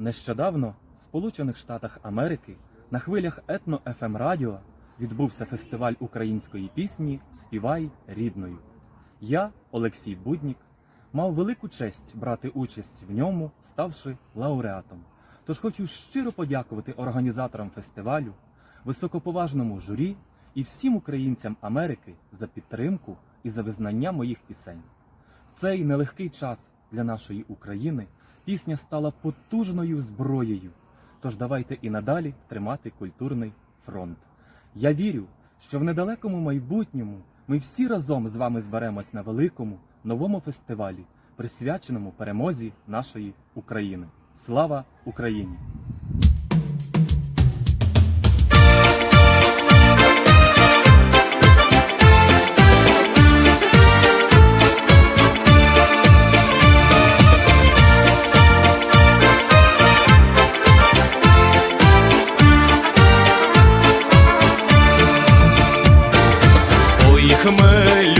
Нещодавно в Сполучених Штатах Америки на хвилях етно fm радіо відбувся фестиваль української пісні Співай рідною. Я, Олексій Буднік, мав велику честь брати участь в ньому, ставши лауреатом. Тож хочу щиро подякувати організаторам фестивалю, високоповажному журі і всім українцям Америки за підтримку і за визнання моїх пісень. В цей нелегкий час для нашої України пісня стала потужною зброєю. Тож давайте і надалі тримати культурний фронт. Я вірю, що в недалекому майбутньому ми всі разом з вами зберемось на великому новому фестивалі, присвяченому перемозі нашої України. Слава Україні! mă